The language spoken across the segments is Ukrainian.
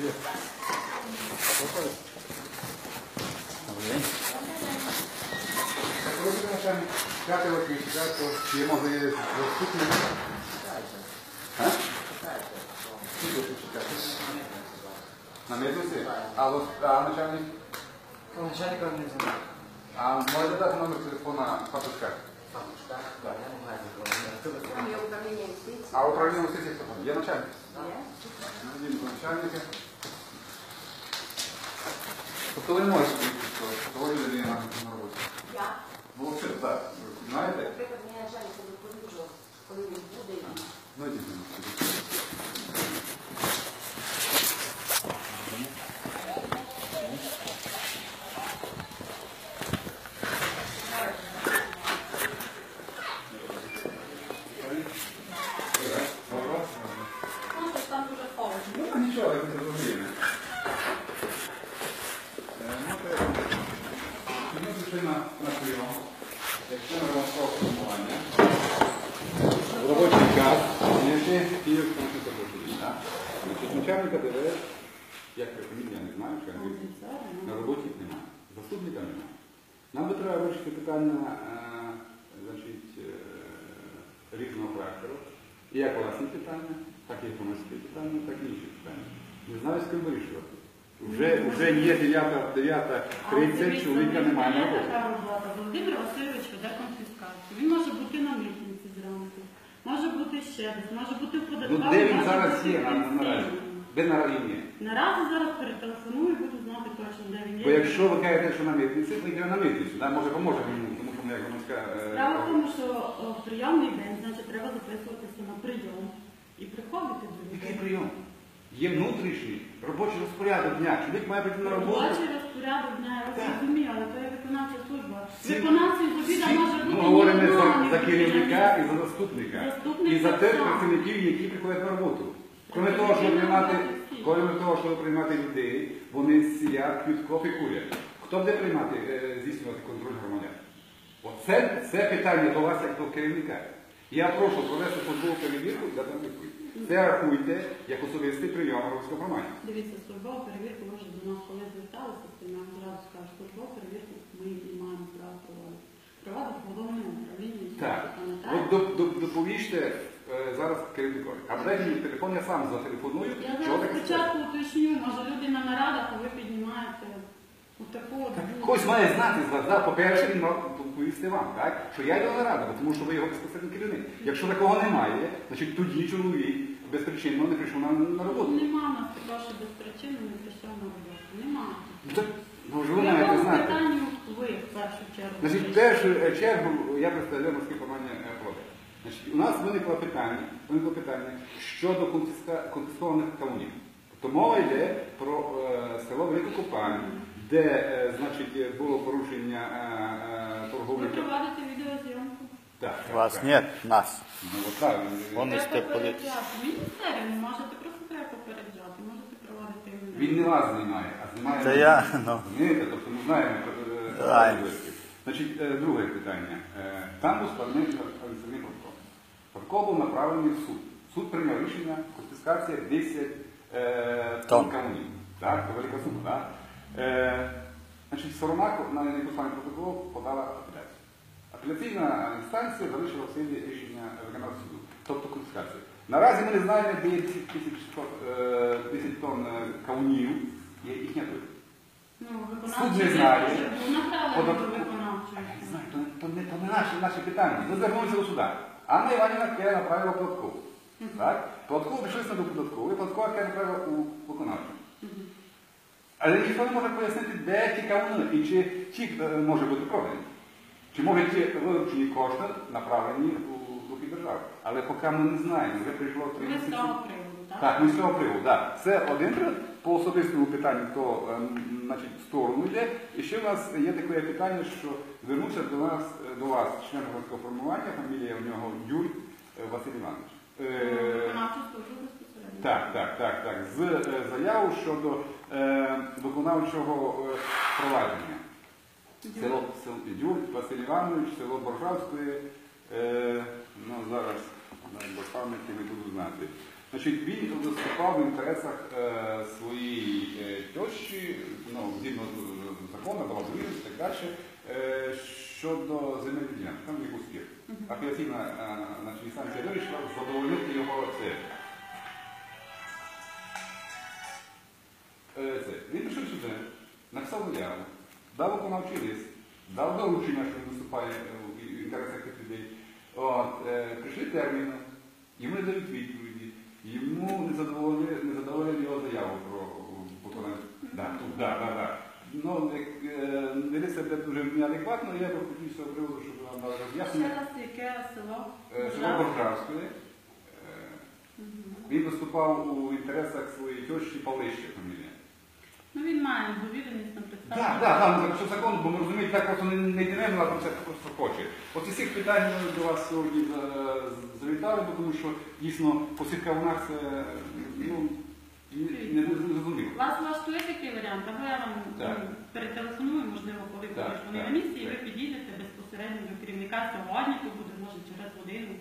Проходить. Добрий день. П'ятого то є є доступні. На митниці? А, а начальник? Начальника не знаю. А може дати номер телефона папочка? Так, так, я не маю такого. Там є управління юстиції. А управління юстиції хто там? Є начальник? Є. Він начальники. Тобто ви можете що того людина на роботі. Я. Ну, взагалі, так. Ви знаєте? Наприклад, мені начальник доповіджу, коли він буде. і- Ну, йдіть. ну, Ну, щось там дуже холодно. Ну, нічого, я не розумію. Е, ну, Ми пішли на, прийом. Якщо на ромського формування, в робочий час, якщо Київському робочий начальника ДВС, як фамілія, я не знаю, що. На роботі немає. Заступника немає. Нам би треба вирішити питання е, значить, е, різного характеру. І як власні питання, так і громадські питання, так і інші питання. Не знаю, з ким вирішувати. Вже, вже є 9, 9.30, чоловіка немає на роботі. Володимир Васильович веде конфіскацію. Він може бути на митниці зранку, може бути ще десь, може бути в Ну податковій. де він може зараз бути є в наразі? пенсійному. Де на районі? Наразі зараз перетелефоную, буду знати точно, де він є. Бо якщо ви кажете, що на митниці, то йде на митницю. Да? Може поможе мені, тому що моя громадська... е, Справа в тому, що в прийомний день, значить, треба записуватися на прийом і приходити до Який людей. прийом? Є внутрішній робочий розпорядок дня. Чоловік має прийти на роботу. Робочий розпорядок дня, я Так. розумію, але це є виконавча служба. Всі- Виконавцем може бути Ми говоримо ні за, ні за керівника і за заступника. Заступник І за тих працівників, які приходять на роботу. Крім того, щоб приймати, крім того, щоб приймати людей, вони сидять, п'ють кофе, курять. Хто буде приймати, е, здійснювати контроль громадян? Оце це питання до вас як до керівника. Я прошу провести службову перевірку і дати відповідь. Це рахуйте як особистий прийом громадського громадян. Дивіться, службова перевірка, вже до нас коли зверталися я вам зразу скажу, службову перевірку ми не маємо права проводити. Проводить головне управління. Так. От доповіжте е, зараз керівникові. А дай мені телефон, я сам зателефоную. Я Чого зараз таке спочатку уточню, може люди на нарадах, а ви піднімаєте отаку от думку. Хтось має знати з вас, да, по-перше, він мав доповісти вам, так? що я йду на раду, тому що ви його безпосередньо керівник. Якщо такого немає, значить тоді чоловік безпричинно не прийшов на, на роботу. Нема нас такого, що без причини не прийшов на роботу. Нема. Ну, так, ну, ви маєте знати. питанню ви в першу чергу? Значить, в першу е, чергу я представляю морське формування плоди. Значить, у нас виникло питання, виникло питання щодо конфіскованих кавунів. Тобто мова йде про е, село Велику де е, значить, було порушення е, е, Ви торговлі. проводите відеозйомку? Так, так, Вас так. нет, нас. Ну, от так. Он Треба поліції. попереджати. Міністерію не можете, просто треба попереджати, можете проводити Він не вас знімає, а знімає. Це мене. я, ну. Розумієте? Тобто ми знаємо. е, Знаємо. обов'язки. Значить, е, друге питання. Е, Там був складний протокол. Протокол був направлений в суд. Суд прийняв рішення конфіскація 10 е, Тонн. тонн каменів. Так, це велика сума, так? Е, Значить, сторона на непосланий протокол подала апеляцію. Апеляційна інстанція залишила в силі рішення виконавчого суду, тобто конфіскація. Наразі ми не знаємо, де є 10 тисяч е, 10 тонн е, кавунів, є їхня доля. Ну, Суд не знає. То, не, наші питання. Ми звернулися до суда. Анна Іванівна Ке направила податкову. Податкову прийшли до податкової, податкова Ке направила у виконавчу. Але ніхто не може пояснити, де ті кавуни і чи ті е, може бути продані. Чи можуть ті вилучені кошти направлені у духі держави. Але поки ми не знаємо, вже прийшло три Ви з місяці. приводу, так? Так, ми з цього приводу, так. Це один привод. По особистому питанню, то ем, значить, в сторону йде. І ще в нас є таке питання, що звернувся до нас, е, до вас член громадського формування, фамілія у нього Юрій е, Василь Іванович. Так, так, так, так. З е, заявою щодо е, виконавчого е, провадження. Село, село Юрій Василь Іванович, село Боржавське, е, ну зараз до пам'яті не буду знати. Значить, він виступав в інтересах е, своєї е, тещі, ну, згідно з закону, була і так далі, е, щодо земельних ділянок. Там є успіх. Апеляційна е, значить, інстанція вирішила задовольнити його це. Він пішов сюди, написав заяву, дав виконавчий лист, дав доручення, що він виступає е, в інтересах тих людей. От, е, прийшли терміни, йому не дають відповіді, йому не задоволили, не задоволили його заяву про виконання. Да, да, да, да. Ну, як е, вели себе дуже неадекватно, я хотів з цього приводу, щоб вам дали Ще раз яке село? Е, Село Боржавське. Е, Він виступав у інтересах своєї тещі Павлища фамілія. Ну він має довіреність на Так, представлення. так, так, що закон, бо ми розумієте, так просто не, не ділимо, а там це просто хоче. От із цих питань ми до вас сьогодні е, завітали, бо тому що дійсно посідка в нас це ну, не, не зрозуміло. Вас влаштує такий варіант, або я вам Так. ну, перетелефоную, можливо, коли Так, будеш вони так, на місці, і ви так. підійдете безпосередньо до керівника сьогодні, то буде, може, через годину.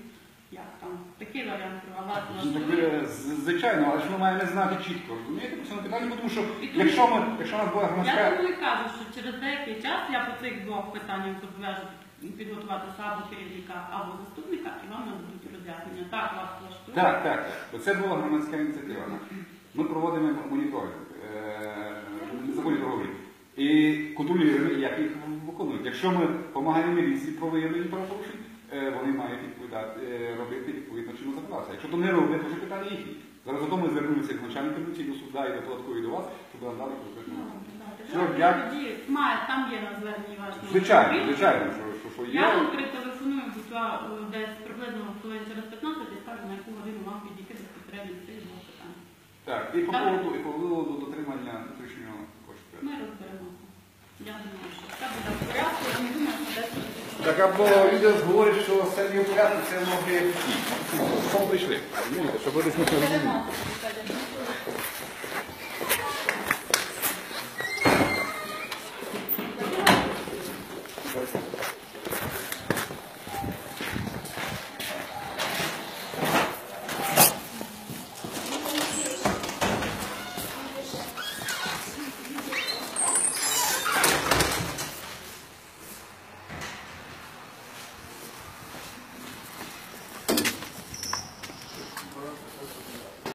Такий варіант Ну, так, е, з- Звичайно, але ж ми маємо знати чітко, розумієте, по цьому питанню, бо тому що І тому- якщо ми, якщо у нас була Я громадська... тому і кажу, що через деякий час я по цих двох питаннях зобов'яжу підготувати або керівника, або заступника, і вам нададуть роз'яснення. Так, вас влаштує. Так, так, так. Бо це була громадська ініціатива. Ми проводимо моніторинг е, договорів і контролюємо, як їх виконують. Якщо ми допомагаємо міліції про виявлення правопорушень, е, вони мають відповідати, е, робити відповідно чинного законодавства. Якщо то не роблять, то вже питання їхні. Зараз зато ми звернулися до начальника міліції, до суда і до до вас, щоб нам дали конкретну. Ну, там є на зверненні ваш. Звичайно, звичайно, що, що, що Я вам перетелефоную е, десь приблизно хвилин через 15 і скажу, на яку годину вам підійти безпосередньо цих двох питань. Так, і по поводу, і по поводу дотримання внутрішнього кошту. Ми розберемося. Я думаю, що все буде в порядку, я не думаю, що десь. Так або люди говорять, що все не в порядку, це ноги всі. Чому прийшли? Розумієте, щоб ви десь не розуміли. Переносимо.